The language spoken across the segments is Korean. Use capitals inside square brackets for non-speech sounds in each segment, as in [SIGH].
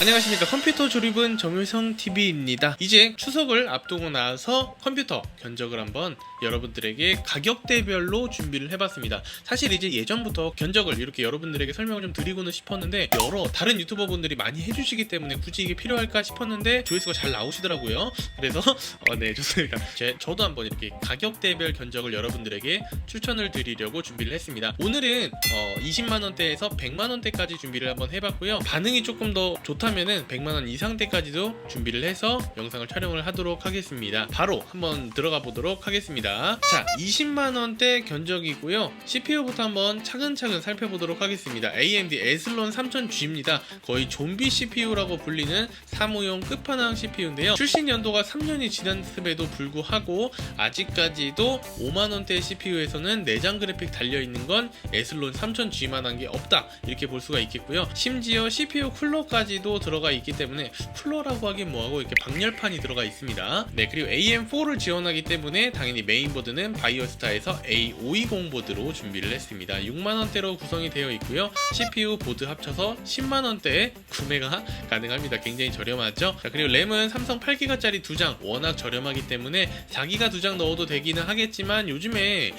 안녕하십니까 컴퓨터 조립은 정효성 TV입니다. 이제 추석을 앞두고 나서 컴퓨터 견적을 한번 여러분들에게 가격대별로 준비를 해봤습니다. 사실 이제 예전부터 견적을 이렇게 여러분들에게 설명을 좀 드리고는 싶었는데 여러 다른 유튜버 분들이 많이 해주시기 때문에 굳이 이게 필요할까 싶었는데 조회수가 잘 나오시더라고요. 그래서 [LAUGHS] 어, 네 좋습니다. 제, 저도 한번 이렇게 가격대별 견적을 여러분들에게 추천을 드리려고 준비를 했습니다. 오늘은 어, 20만 원대에서 100만 원대까지 준비를 한번 해봤고요. 반응이 조금 더 좋다 면은 100만 원 이상대까지도 준비를 해서 영상을 촬영을 하도록 하겠습니다. 바로 한번 들어가 보도록 하겠습니다. 자, 20만 원대 견적이고요. CPU부터 한번 차근차근 살펴보도록 하겠습니다. AMD 에슬론 3000G입니다. 거의 좀비 CPU라고 불리는 사무용 끝판왕 CPU인데요. 출시 연도가 3년이 지났음에도 불구하고 아직까지도 5만 원대 CPU에서는 내장 그래픽 달려 있는 건 에슬론 3000G만 한 게 없다 이렇게 볼 수가 있겠고요. 심지어 CPU 쿨러까지도 들어가 있기 때문에 쿨러라고 하긴 뭐하고 이렇게 방열판이 들어가 있습니다. 네 그리고 AM4를 지원하기 때문에 당연히 메인보드는 바이오스타에서 A520 보드로 준비를 했습니다. 6만 원대로 구성이 되어 있고요. CPU 보드 합쳐서 10만 원대에 구매가 가능합니다. 굉장히 저렴하죠. 자, 그리고 램은 삼성 8기가짜리 두장 워낙 저렴하기 때문에 4기가 두장 넣어도 되기는 하겠지만 요즘에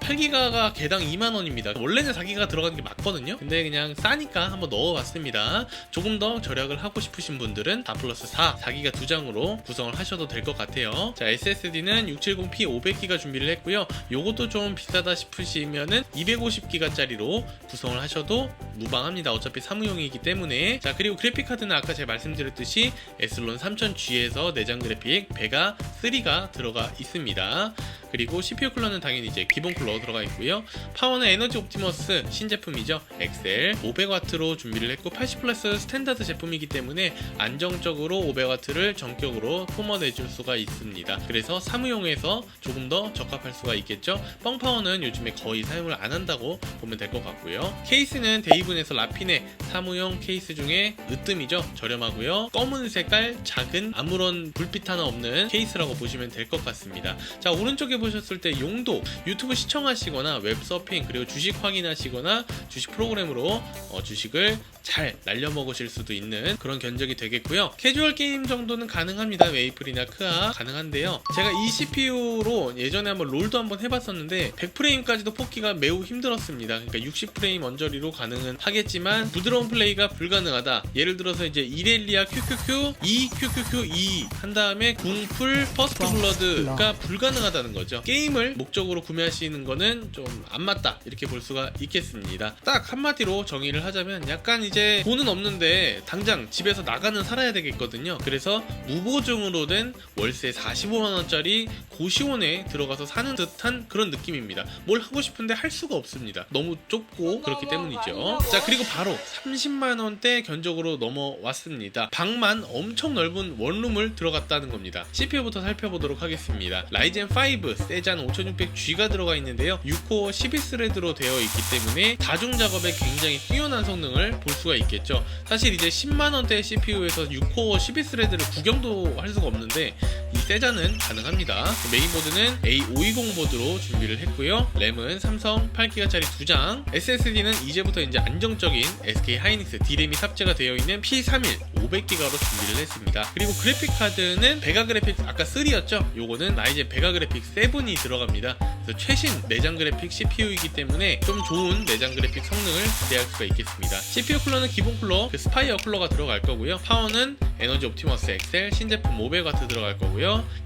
8기가가 개당 2만 원입니다. 원래는 4기가 들어가는 게 맞거든요. 근데 그냥 싸니까 한번 넣어봤습니다. 조금 더 절약을 하고 싶으신 분들은 4 플러스 4, 4기가 두 장으로 구성을 하셔도 될 것 같아요. 자, SSD는 670p 500기가 준비를 했고요. 요것도 좀 비싸다 싶으시면은 250기가짜리로 구성을 하셔도 무방합니다. 어차피 사무용이기 때문에. 자, 그리고 그래픽 카드는 아까 제가 말씀드렸듯이 에슬론 3000G에서 내장 그래픽 베가 3가 들어가 있습니다. 그리고 CPU 쿨러는 당연히 이제 기본 쿨러 들어가 있고요. 파워는 에너지 옵티머스 신제품이죠. 엑셀 500W로 준비를 했고 80 플러스 스탠다드 제품 이기 때문에 안정적으로 500W를 전격으로 뿜어내줄 수가 있습니다. 그래서 사무용에서 조금 더 적합할 수가 있겠죠. 뻥 파워는 요즘에 거의 사용을 안 한다고 보면 될 것 같고요. 케이스는 데이븐에서 라핀의 사무용 케이스 중에 으뜸이죠. 저렴하고요. 검은 색깔 작은 아무런 불빛 하나 없는 케이스라고 보시면 될 것 같습니다. 자 오른쪽에 보셨을 때 용도 유튜브 시청하시거나 웹서핑 그리고 주식 확인하시거나 주식 프로그램으로 어, 주식을 잘 날려 먹으실 수도 있는 그런 견적이 되겠고요. 캐주얼 게임 정도는 가능합니다. 메이플이나 크아 가능한데요. 제가 이 CPU로 예전에 한번 롤도 한번 해봤었는데 100프레임까지도 뽑기가 매우 힘들었습니다. 그러니까 60프레임 언저리로 가능은 하겠지만 부드러운 플레이가 불가능하다. 예를 들어서 이제 이렐리아 QQQ 2 QQQ 2한 다음에 궁풀 퍼스트 블러드가 불가능하다는 거죠. 게임을 목적으로 구매하시는 거는 좀 안 맞다 이렇게 볼 수가 있겠습니다. 딱 한마디로 정의를 하자면 약간 이제 돈은 없는데 당장 집에서 나가는 살아야 되겠거든요. 그래서 무보증으로 된 월세 45만 원짜리 고시원에 들어가서 사는 듯한 그런 느낌입니다. 뭘 하고 싶은데 할 수가 없습니다. 너무 좁고 그렇기 때문이죠. 자 그리고 바로 30만 원대 견적으로 넘어왔습니다. 방만 엄청 넓은 원룸을 들어갔다는 겁니다. CPU부터 살펴보도록 하겠습니다. 라이젠 5 세잔 5600G가 들어가 있는데요. 6코어 12스레드로 되어 있기 때문에 다중 작업에 굉장히 뛰어난 성능을 볼 수가 있겠죠. 사실 이제 10만 원대 CPU에서 6코어 12스레드를 구경도 할 수가 없는데 이 세잔은 가능합니다. 메인보드는 A520 보드로 준비를 했고요. 램은 삼성 8기가짜리 2장, SSD는 이제부터 이제 안정적인 SK 하이닉스 D램이 탑재가 되어 있는 P31 500기가로 준비를 했습니다. 그리고 그래픽 카드는 베가 그래픽 아까 3였죠? 요거는 라이젠 베가 그래픽 7이 들어갑니다. 그래서 최신 내장 그래픽 CPU이기 때문에 좀 좋은 내장 그래픽 성능을 기대할 수가 있겠습니다. CPU 쿨러는 기본 쿨러, 그 스파이어 쿨러가 들어갈 거고요. 파워는 에너지 옵티머스 엑셀 신제품 500W 들어갈 거고요.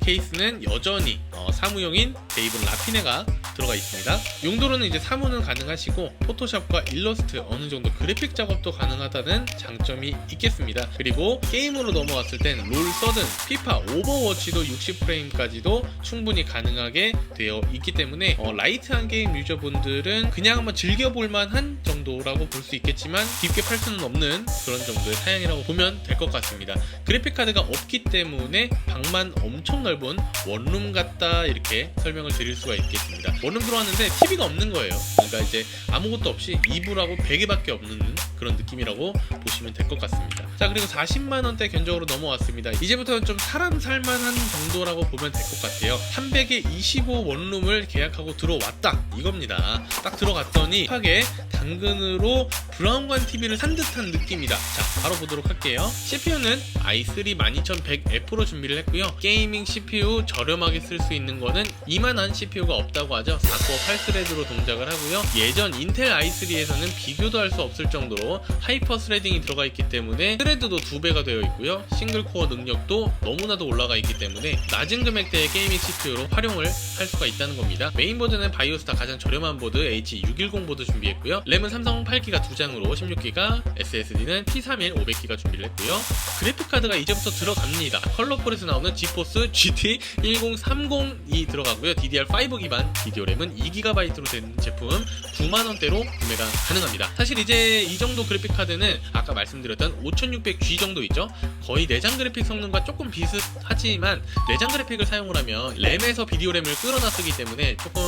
케이스는 여전히 어, 사무용인 데이븐 라피네가 들어가 있습니다. 용도로는 이제 사무는 가능하시고 포토샵과 일러스트 어느 정도 그래픽 작업도 가능하다는 장점이 있겠습니다. 그리고 게임으로 넘어왔을 땐 롤 서든, 피파, 오버워치도 60프레임까지도 충분히 가능하게 되어 있기 때문에 어, 라이트한 게임 유저분들은 그냥 한번 즐겨볼 만한 정도라고 볼 수 있겠지만 깊게 팔 수는 없는 그런 정도의 사양이라고 보면 될 것 같습니다. 그래픽 카드가 없기 때문에 방만 엄청 넓은 원룸 같다 이렇게 설명을 드릴 수가 있겠습니다. 원룸 들어왔는데 TV가 없는 거예요. 그러니까 이제 아무것도 없이 이불하고 베개밖에 없는 그런 느낌이라고 보시면 될 것 같습니다. 자 그리고 40만 원대 견적으로 넘어왔습니다. 이제부터는 좀 사람 살만한 정도라고 보면 될 것 같아요. 300에 25 원룸을 계약하고 들어왔다 이겁니다. 딱 들어갔더니 하게 당근으로 브라운관 TV를 산 듯한 느낌이다. 자 바로 보도록 할게요. CPU는 i3 12100F로 준비를 했고요. 게이밍 CPU 저렴하게 쓸 수 있는 거는 이만한 CPU가 없다고 하죠. 4코어 8스레드로 동작을 하고요. 예전 인텔 i3에서는 비교도 할 수 없을 정도로 하이퍼 스레딩이 들어가 있기 때문에 스레드도 두 배가 되어 있고요. 싱글 코어 능력도 너무나도 올라가 있기 때문에 낮은 금액대의 게이밍 CPU로 활용을 할 수가 있다는 겁니다. 메인보드는 바이오스타 가장 저렴한 보드 H610 보드 준비했고요. 램은 삼성 8기가 2장으로 16기가, SSD는 P31 500기가 준비를 했고요. 그래픽 카드가 이제부터 들어갑니다. 컬러풀에서 나오는 지포스 GT 1030이 들어가고요. DDR5 기반 비디오 램은 2GB로 된 제품 9만 원대로 구매가 가능합니다. 사실 이제 이 정도 그래픽 카드는 아까 말씀드렸던 5600G 정도 있죠. 거의 내장 그래픽 성능과 조금 비슷하지만 내장 그래픽을 사용을 하면 램에서 비디오 램을 끌어다 쓰기 때문에 조금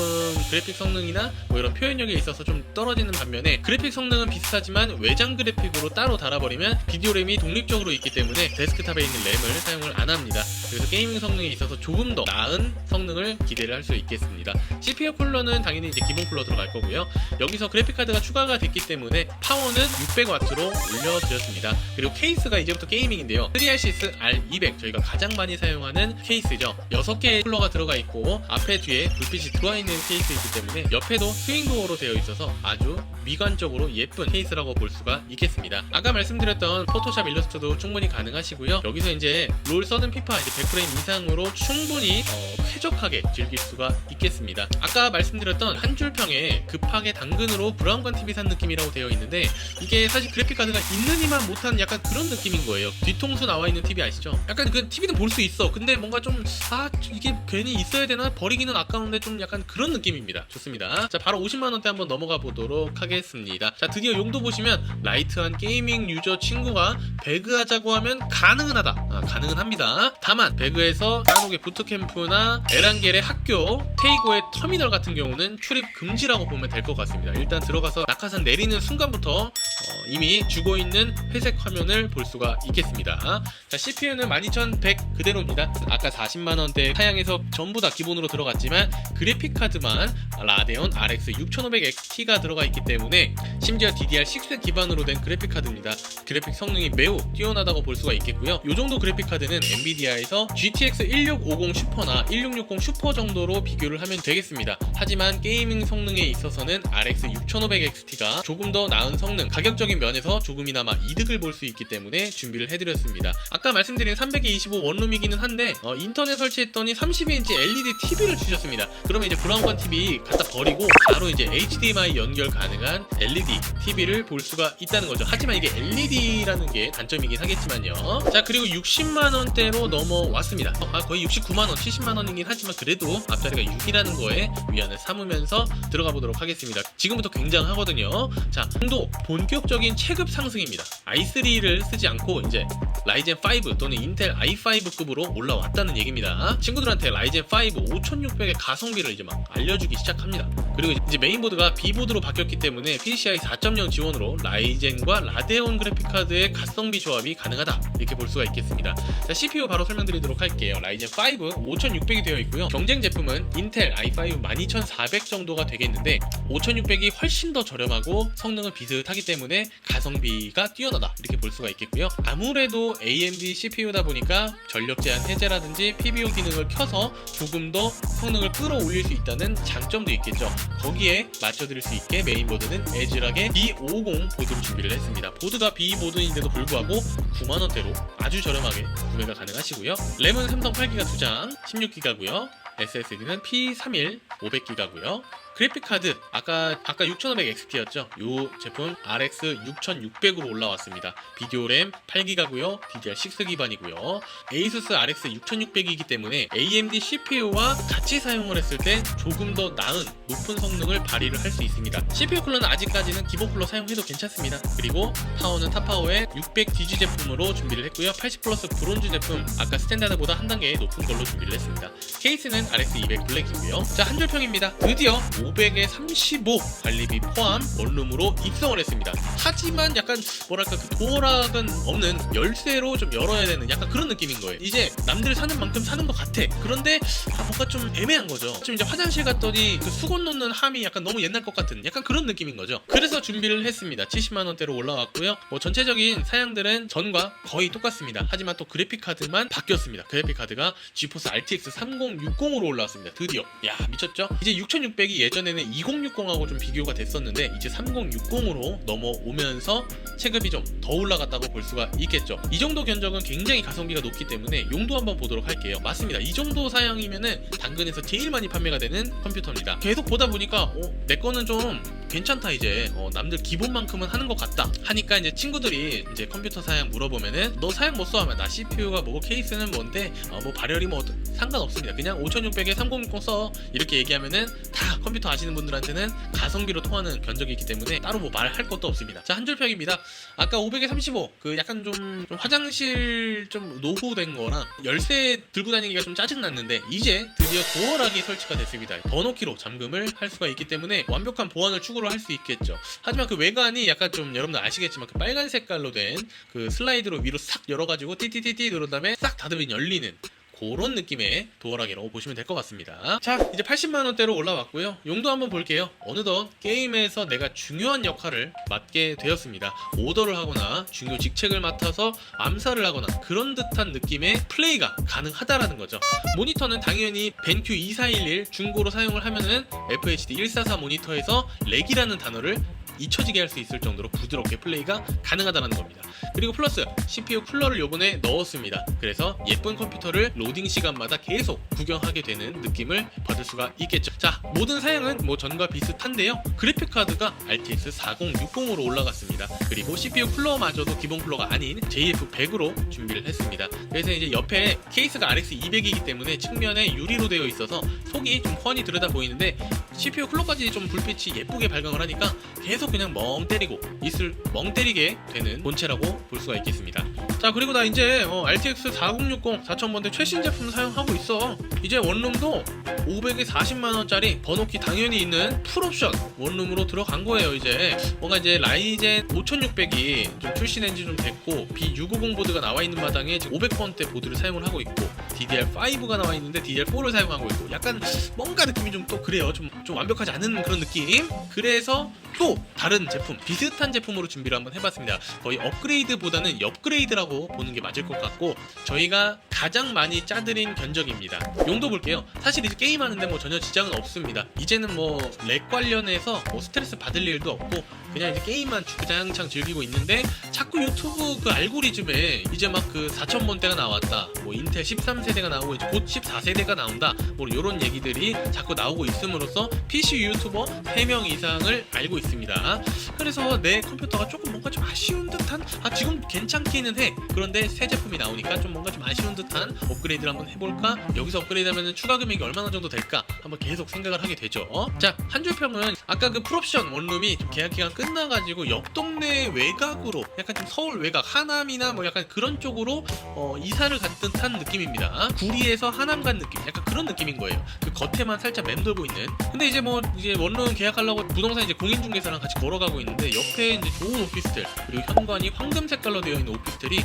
그래픽 성능이나 뭐 이런 표현력에 있어서 좀 떨어지는 반면에 그래픽 성능은 비슷하지만 외장 그래픽으로 따로 달아버리면 비디오 램이 독립적으로 있기 때문에 데스크탑에 있는 램을 사용을 안 합니다. 그래서 게이밍 성능에 있어서 조금 더 나은 성능을 기대를 할 수 있겠습니다. CPU 쿨러는 당연히 이제 기본 쿨러 들어갈 거고요. 여기서 그래픽 카드가 추가가 됐기 때문에 파워는 600W로 올려드렸습니다. 그리고 케이스가 이제부터 게이밍인데요. 3RCS R200 저희가 가장 많이 사용하는 케이스죠. 6개의 쿨러가 들어가 있고 앞에 뒤에 불빛이 들어와 있는 케이스이기 때문에 옆에도 스윙도어로 되어 있어서 아주 미관적으로 예쁜 케이스라고 볼 수가 있겠습니다. 아까 말씀드렸던 포토샵 일러스트도 충분히 가능하시고요. 여기서 이제 롤 서든 피파 이제 100프레임 이상으로 충분히 어, 쾌적하게 즐길 수가 있겠습니다. 아까 말씀드렸던 한 줄평에 급하게 당근으로 브라운관 TV 산 느낌이라고 되어 있는데 이게 사실 그래픽 카드가 있는 이만 못한 약간 그런 느낌인 거예요. 뒤통수 나와 있는 TV 아시죠? 약간 그 TV는 볼 수 있어. 근데 뭔가 좀 아 이게 괜히 있어야 되나 버리기는 아까운데 좀 약간 그런 느낌입니다. 좋습니다. 자 바로 50만 원대 한번 넘어가 보도록 하겠습니다. 자 드디어 용도 보시면 라이트한 게이밍 유저 친구가 배그하자고 하면 가능은 하다. 아, 가능은 합니다. 다만 배그에서 한국의 부트캠프나 에란겔의 학교, 테이고의 터미널 같은 경우는 출입 금지라고 보면 될 것 같습니다. 일단 들어가서 낙하산 내리는 순간부터 어, 이미 죽어 있는 회색 화면을 볼 수가 있겠습니다. 자, CPU는 12100 그대로입니다. 아까 40만 원대 사양에서 전부 다 기본으로 들어갔지만 그래픽 카드만 라데온 RX 6500XT가 들어가 있기 때문에 심지어 DDR6 기반으로 된 그래픽 카드입니다. 그래픽 성능이 매우 뛰어나다고 볼 수가 있겠고요. 이 정도 그래픽 카드는 엔비디아에서 GTX 1650 슈퍼나 1660 슈퍼 정도로 비교를 하면 되겠습니다. 하지만 게이밍 성능에 있어서는 RX 6500XT가 조금 더 나은 성능, 가격 적인 면에서 조금이나마 이득을 볼 수 있기 때문에 준비를 해드렸습니다. 아까 말씀드린 325 원룸이기는 한데 어, 인터넷 설치했더니 32인치 LED TV를 주셨습니다. 그러면 이제 브라운관 TV 갖다 버리고 바로 이제 HDMI 연결 가능한 LED TV를 볼 수가 있다는 거죠. 하지만 이게 LED라는 게 단점이긴 하겠지만요. 자 그리고 60만 원대로 넘어왔습니다. 어, 아, 거의 69만 원, 70만 원이긴 하지만 그래도 앞자리가 6이라는 거에 위안을 삼으면서 들어가 보도록 하겠습니다. 지금부터 굉장하거든요. 자, 정도 본격 적인 체급 상승입니다. i3를 쓰지 않고 이제 라이젠 5 또는 인텔 i5급으로 올라왔다는 얘기입니다. 친구들한테 라이젠 5 5600의 가성비를 이제 막 알려주기 시작합니다. 그리고 이제 메인보드가 B보드로 바뀌었기 때문에 PCI 4.0 지원으로 라이젠과 라데온 그래픽카드의 가성비 조합이 가능하다 이렇게 볼 수가 있겠습니다. 자, CPU 바로 설명드리도록 할게요. 라이젠 5 5600이 되어 있고요. 경쟁 제품은 인텔 i5 12400 정도가 되겠는데 5600이 훨씬 더 저렴하고 성능은 비슷하기 때문에 가성비가 뛰어나다 이렇게 볼 수가 있겠고요. 아무래도 AMD CPU다 보니까 전력 제한 해제라든지 PBO 기능을 켜서 조금 더 성능을 끌어올릴 수 있다는 장점도 있겠죠. 거기에 맞춰드릴 수 있게 메인보드는 에즈락의 B50 보드를 준비를 했습니다. 보드가 B 보드인데도 불구하고 9만 원대로 아주 저렴하게 구매가 가능하시고요. 램은 삼성 8기가 2장 16기가고요. SSD는 P31 500기가고요. 그래픽 카드 아까 아까 6500XT였죠. 이 제품 RX 6600으로 올라왔습니다. 비디오 램 8기가고요. DDR6 기반이고요. ASUS RX 6600이기 때문에 AMD CPU와 같이 사용을 했을 때 조금 더 나은 높은 성능을 발휘를 할 수 있습니다. CPU 쿨러는 아직까지는 기본 쿨러 사용해도 괜찮습니다. 그리고 파워는 탑파워의 600DG 제품으로 준비를 했고요. 80 플러스 브론즈 제품 아까 스탠다드보다 한 단계 높은 걸로 준비를 했습니다. 케이스는 RX 200 블랙이고요. 자, 한 줄평입니다. 드디어 500에 35 관리비 포함 원룸으로 입성을 했습니다. 하지만 약간 뭐랄까 그 도어락은 없는 열쇠로 좀 열어야 되는 약간 그런 느낌인 거예요. 이제 남들 사는 만큼 사는 것 같아. 그런데 아, 뭔가 좀 애매한 거죠. 지금 이제 화장실 갔더니 그 수건 놓는 함이 약간 너무 옛날 것 같은 약간 그런 느낌인 거죠. 그래서 준비를 했습니다. 70만 원대로 올라왔고요. 뭐 전체적인 사양들은 전과 거의 똑같습니다. 하지만 또 그래픽 카드만 바뀌었습니다. 그래픽 카드가 GeForce RTX 3060으로 올라왔습니다. 드디어. 야 미쳤죠? 이제 6600이 예전 에는 2060하고 좀 비교가 됐었는데 이제 3060으로 넘어오면서 체급이 좀 더 올라갔다고 볼 수가 있겠죠. 이 정도 견적은 굉장히 가성비가 높기 때문에 용도 한번 보도록 할게요. 맞습니다. 이 정도 사양이면은 당근에서 제일 많이 판매가 되는 컴퓨터입니다. 계속 보다 보니까 어, 내 거는 좀 괜찮다 이제. 어, 남들 기본만큼은 하는 것 같다. 하니까 이제 친구들이 이제 컴퓨터 사양 물어보면은 너 사양 못 써 하면 나 CPU가 뭐고 케이스는 뭔데? 어, 뭐 발열이 뭐 상관없습니다. 그냥 5600에 3060 써. 이렇게 얘기하면은 다 컴퓨터 아시는 분들한테는 가성비로 통하는 견적이 있기 때문에 따로 뭐 말할 것도 없습니다. 자 한 줄 평입니다. 아까 500에 35 그 약간 좀, 좀 화장실 좀 노후된 거랑 열쇠 들고 다니기가 좀 짜증났는데 이제 드디어 도어락이 설치가 됐습니다. 번호키로 잠금을 할 수가 있기 때문에 완벽한 보안을 추구 를할수 있겠죠. 하지만 그 외관이 약간 좀 여러분들 아시겠지만 그 빨간 색깔로 된 그 슬라이드로 위로 싹 열어가지고 띠띠띠띠 누른 다음에 싹 닫으면 열리는 그런 느낌의 도어락이라고 보시면 될 것 같습니다. 자, 이제 80만 원대로 올라왔고요. 용도 한번 볼게요. 어느덧 게임에서 내가 중요한 역할을 맡게 되었습니다. 오더를 하거나 중요 직책을 맡아서 암살을 하거나 그런 듯한 느낌의 플레이가 가능하다라는 거죠. 모니터는 당연히 벤큐 2411 중고로 사용을 하면은 FHD 144 모니터에서 렉이라는 단어를 잊혀지게 할 수 있을 정도로 부드럽게 플레이가 가능하다는 겁니다. 그리고 플러스 CPU 쿨러를 요번에 넣었습니다. 그래서 예쁜 컴퓨터를 로딩 시간마다 계속 구경하게 되는 느낌을 받을 수가 있겠죠. 자, 모든 사양은 뭐 전과 비슷한데요. 그래픽 카드가 RTX 4060으로 올라갔습니다. 그리고 CPU 쿨러마저도 기본 쿨러가 아닌 JF100으로 준비를 했습니다. 그래서 이제 옆에 케이스가 RX 200이기 때문에 측면에 유리로 되어 있어서 속이 좀 훤히 들여다 보이는데 CPU 쿨러까지 좀 불빛이 예쁘게 발광을 하니까 계속 그냥 멍 때리고 있을 멍 때리게 되는 본체라고 볼 수가 있겠습니다. 자 그리고 나 이제 어, RTX 4060 4000번대 최신 제품 사용하고 있어. 이제 원룸도 500에 40만 원짜리 번호키 당연히 있는 풀옵션 원룸으로 들어간 거예요. 이제 뭔가 이제 라이젠 5600이 좀 출시된 지 좀 됐고 B650 보드가 나와 있는 마당에 지금 500번대 보드를 사용을 하고 있고 DDR5가 나와 있는데 DDR4를 사용하고 있고 약간 뭔가 느낌이 좀 또 그래요. 좀, 좀 완벽하지 않은 그런 느낌. 그래서 또 다른 제품 비슷한 제품으로 준비를 한번 해봤습니다. 거의 업그레이드보다는 업그레이드라고 보는 게 맞을 것 같고 저희가 가장 많이 짜드린 견적입니다. 용도 볼게요. 사실 이제 게임하는데 뭐 전혀 지장은 없습니다. 이제는 뭐 렉 관련해서 뭐 스트레스 받을 일도 없고 그냥 이제 게임만 주장창 즐기고 있는데 자꾸 유튜브 그 알고리즘에 이제 막 그 4000번대가 나왔다. 뭐 인텔 13세대가 나오고 이제 곧 14세대가 나온다. 뭐 이런 얘기들이 자꾸 나오고 있음으로써 PC 유튜버 3명 이상을 알고 있습니다. 그래서 내 컴퓨터가 조금 뭔가 좀 아쉬운 듯한 아 지금 괜찮기는 해. 그런데 새 제품이 나오니까 좀 뭔가 좀 아쉬운 듯한 업그레이드를 한번 해볼까? 여기서 업그레이드 하면 추가 금액이 얼마나 정도 될까? 한번 계속 생각을 하게 되죠. 자 한 줄 평은 아까 그 풀옵션 원룸이 좀 계약 기간 끝 나가지고 옆 동네 외곽으로 약간 좀 서울 외곽 하남이나 뭐 약간 그런 쪽으로 어, 이사를 간 듯한 느낌입니다. 구리에서 하남 간 느낌, 약간 그런 느낌인 거예요. 그 겉에만 살짝 맴돌고 있는. 근데 이제 뭐 이제 원룸 계약하려고 부동산 이제 공인중개사랑 같이 걸어가고 있는데 옆에 이제 좋은 오피스텔 그리고 현관이 황금 색깔로 되어 있는 오피스텔이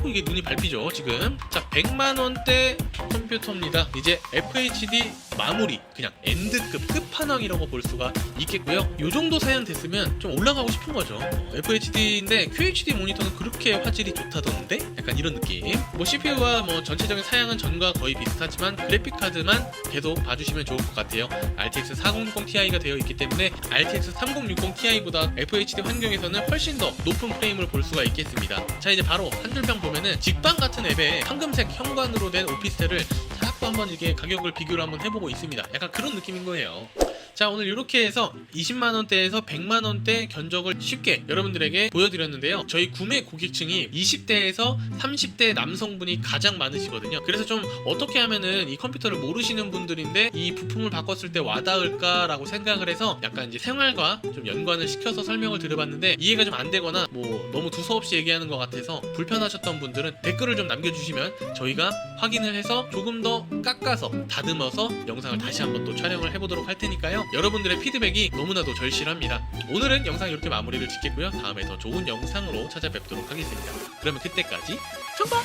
자꾸 이게 눈이 밟히죠 지금. 자 100만 원대 컴퓨터입니다. 이제 FHD 마무리 그냥 엔드급 끝판왕이라고 볼 수가 있겠고요. 요 정도 사양 됐으면 좀 올라가고 싶은 거죠. FHD인데 QHD 모니터는 그렇게 화질이 좋다던데? 약간 이런 느낌. 뭐 CPU와 뭐 전체적인 사양은 전과 거의 비슷하지만 그래픽 카드만 계속 봐주시면 좋을 것 같아요. RTX 4060 Ti가 되어 있기 때문에 RTX 3060 Ti보다 FHD 환경에서는 훨씬 더 높은 프레임을 볼 수가 있겠습니다. 자 이제 바로 한 줄평 보 면은 직방 같은 앱에 황금색 현관으로 된 오피스텔을 자꾸 한번 이렇게 가격을 비교를 한번 해보고 있습니다. 약간 그런 느낌인 거예요. 자 오늘 이렇게 해서 20만 원대에서 100만 원대 견적을 쉽게 여러분들에게 보여드렸는데요. 저희 구매 고객층이 20대에서 30대 남성분이 가장 많으시거든요. 그래서 좀 어떻게 하면은 이 컴퓨터를 모르시는 분들인데 이 부품을 바꿨을 때 와닿을까 라고 생각을 해서 약간 이제 생활과 좀 연관을 시켜서 설명을 드려봤는데 이해가 좀 안 되거나 뭐 너무 두서없이 얘기하는 것 같아서 불편하셨던 분들은 댓글을 좀 남겨주시면 저희가 확인을 해서 조금 더 깎아서 다듬어서 영상을 다시 한번 또 촬영을 해보도록 할 테니까요. 여러분들의 피드백이 너무나도 절실합니다. 오늘은 영상 이렇게 마무리를 짓겠고요. 다음에 더 좋은 영상으로 찾아뵙도록 하겠습니다. 그러면 그때까지 정박!